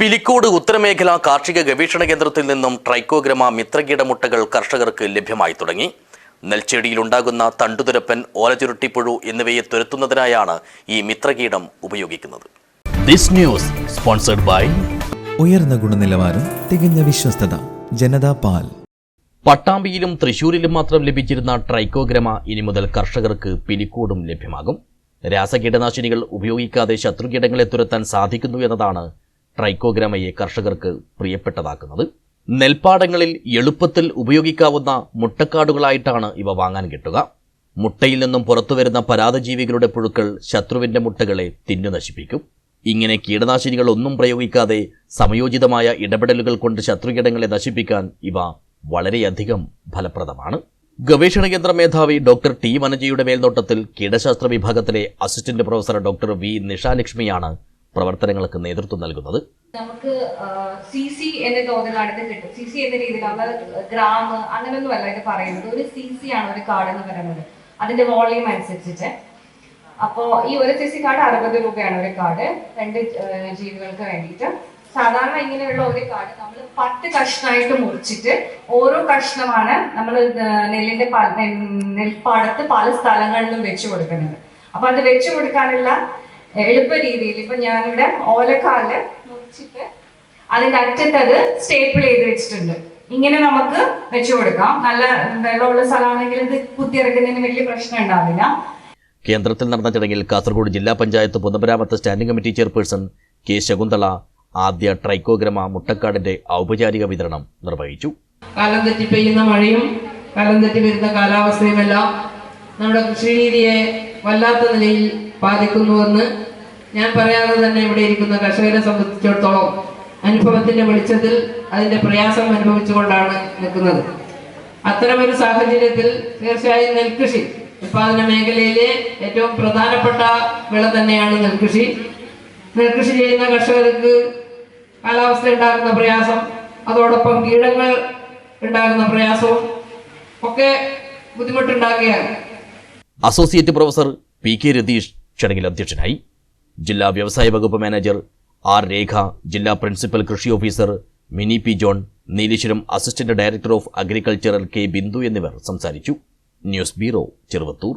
പിലിക്കോട് ഉത്തരമേഖല കാർഷിക ഗവേഷണ കേന്ദ്രത്തിൽ നിന്നും ട്രൈക്കോഗ്രമ മിത്രകീട മുട്ടകൾ കർഷകർക്ക് ലഭ്യമായി തുടങ്ങി. നെൽച്ചെടിയിലുണ്ടാകുന്ന തണ്ടുതുരപ്പൻ ഓലചുരുട്ടിപ്പുഴു എന്നിവയെ തുരത്തുന്നതിനായാണ് ഈ മിത്രകീടം ഉപയോഗിക്കുന്നത്. ദിസ് ന്യൂസ് സ്പോൺസർഡ് ബൈ ഉയർന്ന ഗുണനിലവാരം തികഞ്ഞ വിശ്വസ്തത ജനതാ പാൽ. പട്ടാമ്പിയിലും തൃശൂരിലും മാത്രം ലഭിച്ചിരുന്ന ട്രൈക്കോഗ്രമ ഇനി മുതൽ കർഷകർക്ക് പിലിക്കോടും ലഭ്യമാകും. രാസകീടനാശിനികൾ ഉപയോഗിക്കാതെ ശത്രുകീടങ്ങളെ തുരത്താൻ സാധിക്കുന്നു എന്നതാണ് ട്രൈക്കോഗ്രമയെ കർഷകർക്ക് പ്രിയപ്പെട്ടതാക്കുന്നത്. നെൽപ്പാടങ്ങളിൽ എളുപ്പത്തിൽ ഉപയോഗിക്കാവുന്ന മുട്ടക്കാടുകളായിട്ടാണ് ഇവ വാങ്ങാൻ കിട്ടുക. മുട്ടയിൽ നിന്നും പുറത്തുവരുന്ന പരാതജീവികളുടെ പുഴുക്കൾ ശത്രുവിന്റെ മുട്ടകളെ തിന്നു നശിപ്പിക്കും ഇങ്ങനെ കീടനാശിനികൾ ഒന്നും പ്രയോഗിക്കാതെ സമയോചിതമായ ഇടപെടലുകൾ കൊണ്ട് ശത്രുകീടങ്ങളെ നശിപ്പിക്കാൻ ഇവ വളരെയധികം ഫലപ്രദമാണ്. ഗവേഷണ കേന്ദ്ര മേധാവി ഡോക്ടർ ടി വനജയുടെ മേൽനോട്ടത്തിൽ കീടശാസ്ത്ര വിഭാഗത്തിലെ അസിസ്റ്റന്റ് പ്രൊഫസർ ഡോക്ടർ വി നിഷാലക്ഷ്മിയാണ് പ്രവർത്തനങ്ങൾക്ക് നേതൃത്വം നൽകുന്നത്. നമുക്ക് സി സി എന്ന ഇത് കിട്ടും. സി സി എന്ന രീതിയിലുള്ള ഗ്രാം അങ്ങനെയൊന്നും അല്ല ഇത് പറയുന്നത്. ഒരു സി സി ആണ് ഒരു കാർഡ് എന്ന് പറയുന്നത്. അതിന്റെ വോളിയം അനുസരിച്ചിട്ട്. അപ്പോ ഈ ഒരു സി സി കാർഡ് അറുപത് രൂപയാണ് ഒരു കാർഡ്. രണ്ട് ജീവികൾക്ക് വേണ്ടിയിട്ട്. സാധാരണ ഇങ്ങനെയുള്ള ഒരു കാർഡ് നമ്മൾ പത്ത് കഷ്ണമായിട്ട് മുറിച്ചിട്ട് ഓരോ കഷ്ണമാണ് നമ്മൾ നെല്ലിന്റെ നെൽപ്പാടത്ത് പല സ്ഥലങ്ങളിലും വെച്ചു കൊടുക്കുന്നത്. അപ്പൊ അത് വെച്ചു കൊടുക്കാനുള്ള എളുപ്പ രീതിയിൽ. ഇപ്പൊ ഞാനിവിടെ ഓലക്കാൽ മുറിച്ചിട്ട് അതിന്റെ അറ്റത്ത് അത് സ്റ്റേപ്പിൾ ചെയ്ത് വെച്ചിട്ടുണ്ട്. ഇങ്ങനെ നമുക്ക് വെച്ചു കൊടുക്കാം. നല്ല വെള്ളമുള്ള സ്ഥലമാണെങ്കിൽ ഇത് കുത്തിയിറക്കുന്നതിന് വലിയ പ്രശ്നം ഉണ്ടാവില്ല. കേന്ദ്രത്തിൽ നടന്ന ചടങ്ങിൽ കാസർഗോഡ് ജില്ലാ പഞ്ചായത്ത് പൊതുമരാമത്ത് standing committee chairperson K Shakuntala ആദ്യ ട്രൈക്കോഗ്രമ മുട്ടക്കാടിന്റെ ഔപചാരിക വിതരണം നിർവഹിച്ചു. കാലം തെറ്റി പെയ്യുന്ന മഴയും കാലം തെറ്റി വരുന്ന കാലാവസ്ഥയുമെല്ലാം നമ്മുടെ കൃഷിരീതിയെ വല്ലാത്ത നിലയിൽ ബാധിക്കുന്നുവെന്ന് ഞാൻ പറയാതെ തന്നെ ഇവിടെ ഇരിക്കുന്ന കർഷകരെ സംബന്ധിച്ചിടത്തോളം അനുഭവത്തിന്റെ വെളിച്ചത്തിൽ അതിന്റെ പ്രയാസം അനുഭവിച്ചുകൊണ്ടാണ് നിൽക്കുന്നത്. അത്തരമൊരു സാഹചര്യത്തിൽ തീർച്ചയായും നെൽകൃഷി ഉൽപാദന മേഖലയിലെ ഏറ്റവും പ്രധാനപ്പെട്ട വിള തന്നെയാണ് നെൽകൃഷി. നെൽകൃഷി ചെയ്യുന്ന കർഷകർക്ക് കാലാവസ്ഥ ഉണ്ടാകുന്ന പ്രയാസം അതോടൊപ്പം കീടങ്ങൾ ഉണ്ടാകുന്ന പ്രയാസവും ഒക്കെ ബുദ്ധിമുട്ടുണ്ടാക്കുകയാണ്. Associate professor P K Ratheesh ചടങ്ങിൽ അധ്യക്ഷനായി ജില്ലാ വ്യവസായ വകുപ്പ് മാനേജർ ആർ രേഖ ജില്ലാ പ്രിൻസിപ്പൽ കൃഷി officer Mini P John Nileshwaram assistant director of agricultural K Bindu എന്നിവർ സംസാരിച്ചു. News bureau Cheruvathur.